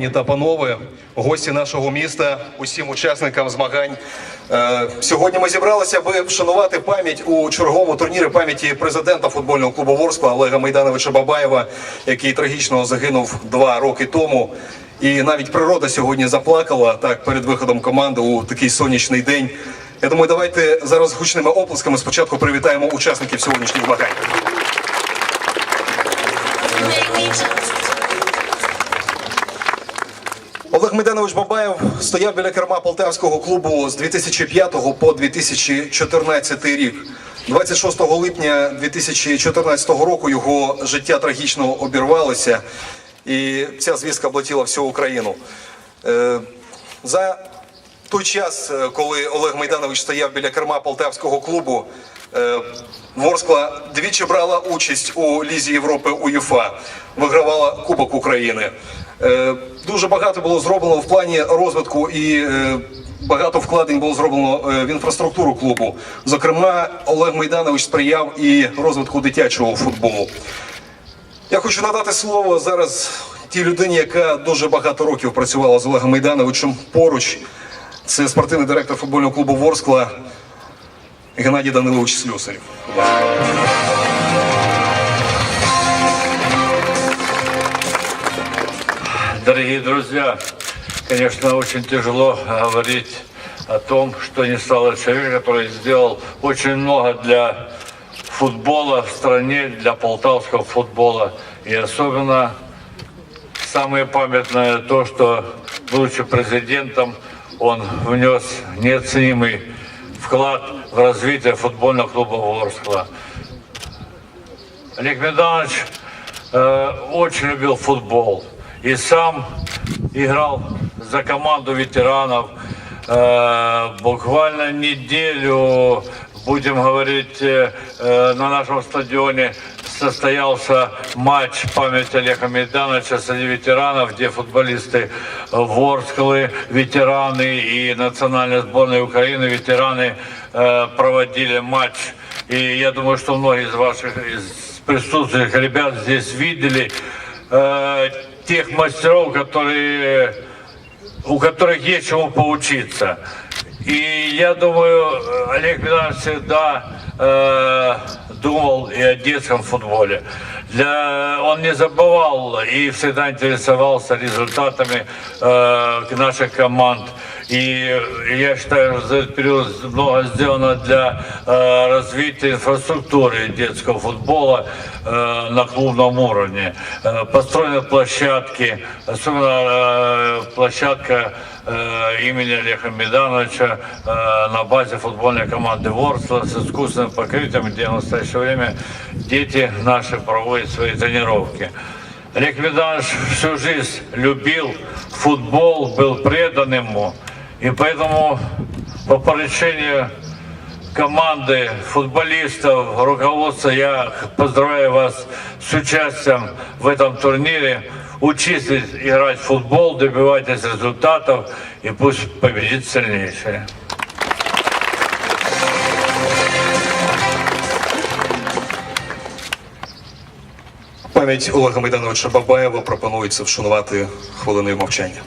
Пані та панове, гості нашого міста, усім учасникам змагань. Е, Сьогодні ми зібралися, аби вшанувати пам'ять у черговому турнірі пам'яті президента футбольного клубу Ворскла Олега Майдановича Бабаєва, який трагічно загинув два роки тому. І навіть природа сьогодні заплакала так перед виходом команди у такий сонячний день. Я думаю, давайте зараз гучними оплесками спочатку привітаємо учасників сьогоднішніх змагань. Олег Майданович Бабаєв стояв біля керма полтавського клубу з 2005 по 2014 рік. 26 липня 2014 року його життя трагічно обірвалося, і ця звістка облетіла всю Україну. Е, За той час, е, коли Олег Майданович стояв біля керма полтавського клубу, е, Ворскла двічі брала участь у Лізі Європи УЄФА, вигравала Кубок України. Е, Дуже багато було зроблено в плані розвитку і е, багато вкладень було зроблено е, в інфраструктуру клубу. Зокрема, Олег Майданович сприяв і розвитку дитячого футболу. Я хочу надати слово зараз тій людині, яка дуже багато років працювала з Олегом Майдановичем поруч. Це спортивний директор футбольного клубу Ворскла Геннадій Данилович Слюсарів. Дорогие друзья, конечно, очень тяжело говорить о том, что не стало человек, который сделал очень много для футбола в стране, для полтавского футбола. И особенно самое памятное то, что, будучи президентом, он внес неоценимый вклад в развитие футбольного клуба Ворскла. Олег Меданович э, очень любил футбол и сам играл за команду ветеранов. Э, буквально неделю, будем говорить, э, э, на нашем стадионе состоялся матч памяти Олега Медановича среди ветеранов, где футболисты Ворсклы, ветераны и национальной сборной Украины, ветераны э, проводили матч. И я думаю, что многие из ваших из присутствующих ребят здесь видели э, тех мастеров, которые, у которых есть чему поучиться. И я думаю, Олег Милянович всегда э, думал и о детском футболе. Для, он не забывал и всегда интересовался результатами э, наших команд. И я считаю, за этот период много сделано для э, развития инфраструктуры детского футбола э, на клубном уровне. Э, построены площадки, особенно э, площадка э, имени Олега Медановича э, на базе футбольной команды Ворсла с искусственным покрытием, где в настоящее время дети наши проводят свои тренировки. Олег Меданович всю жизнь любил футбол, был предан ему. И поэтому по поручению команды футболистов, руководства, я поздравляю вас с участием в этом турнире. Учитесь играть в футбол, добивайтесь результатов и пусть победит сильнейший. Пам'ять Олега Майдановича Бабаєва пропонується вшанувати хвилиною мовчання.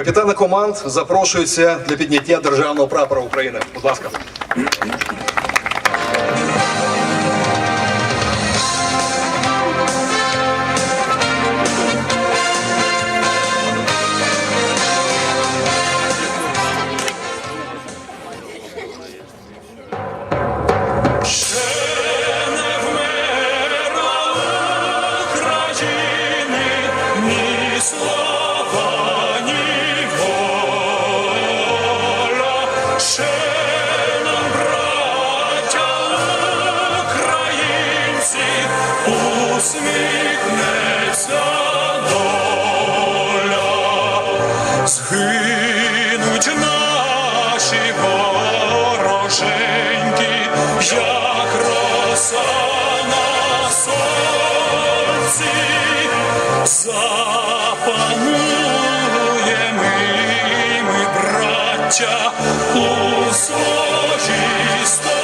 Капітани команд запрошуються для підняття державного прапора України. Будь ласка. гинуть наші вороженьки, як роса на сонці. Запануємо ми, ми браття, у своїй стороні.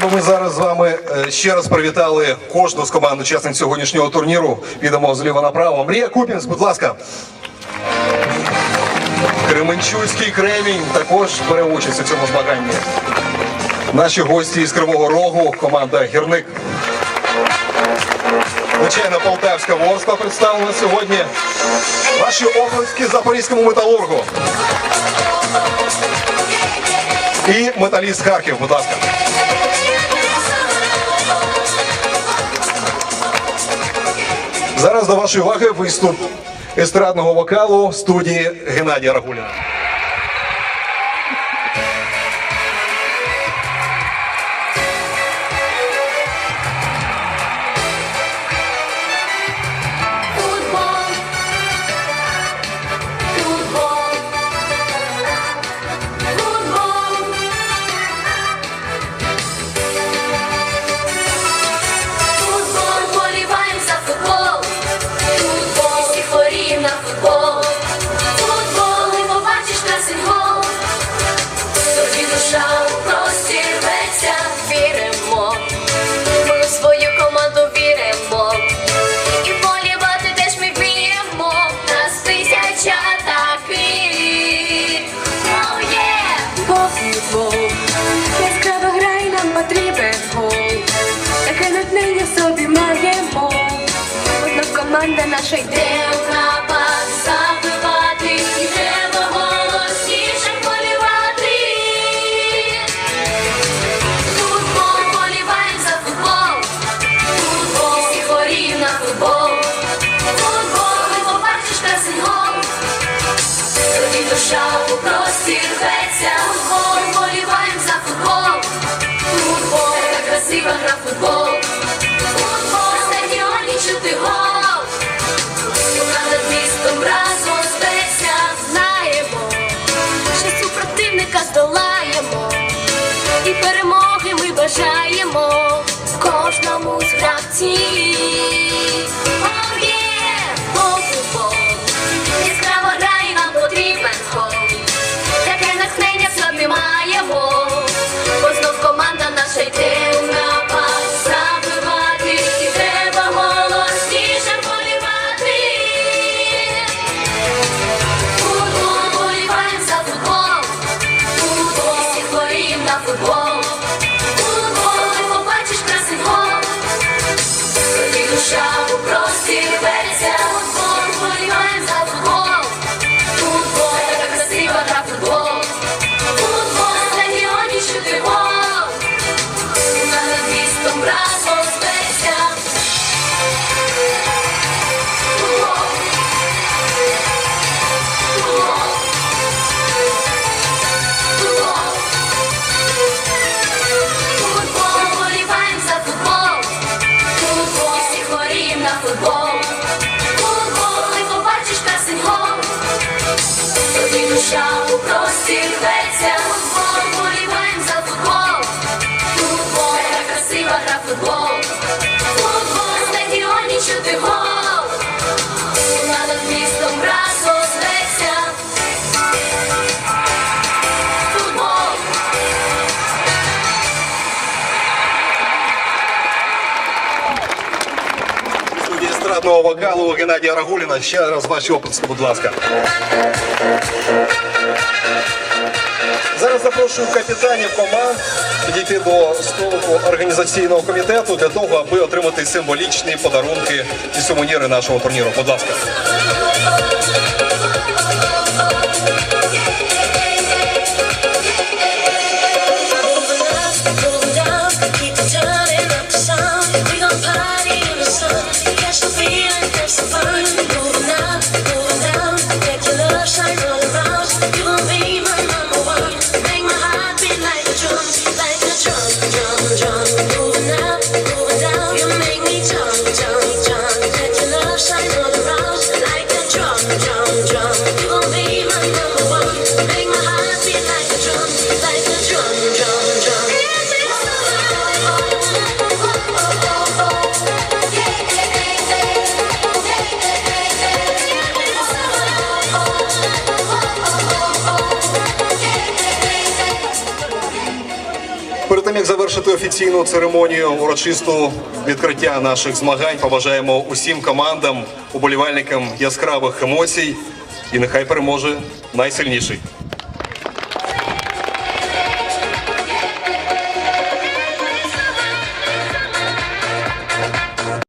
щоб ми зараз з вами е, ще раз привітали кожну з команд учасниць сьогоднішнього турніру. Підемо зліва направо. Мрія Купінс, будь ласка. Кременчуцький кремінь також бере участь у цьому змаганні. Наші гості із Кривого Рогу, команда Гірник. Звичайно, Полтавська Ворскла представлена сьогодні. Наші обласки запорізькому металургу. І металіст Харків, будь ласка. Зараз до вашої уваги виступ естрадного вокалу студії Геннадія Рагуля. красиво гра футбол. Футбол стадіоні чути гол. Над містом разом з знаємо, що супротивника здолаємо, і перемоги ми бажаємо кожному з гравців. Чалова Геннадія Рагуліна. Ще раз ваш опис. будь ласка. Зараз запрошую капітанів команд підійти до столу організаційного комітету для того, аби отримати символічні подарунки і сумуніри нашого турніру. Будь ласка. Перед тим як завершити офіційну церемонію урочисту відкриття наших змагань, побажаємо усім командам, уболівальникам яскравих емоцій і нехай переможе найсильніший.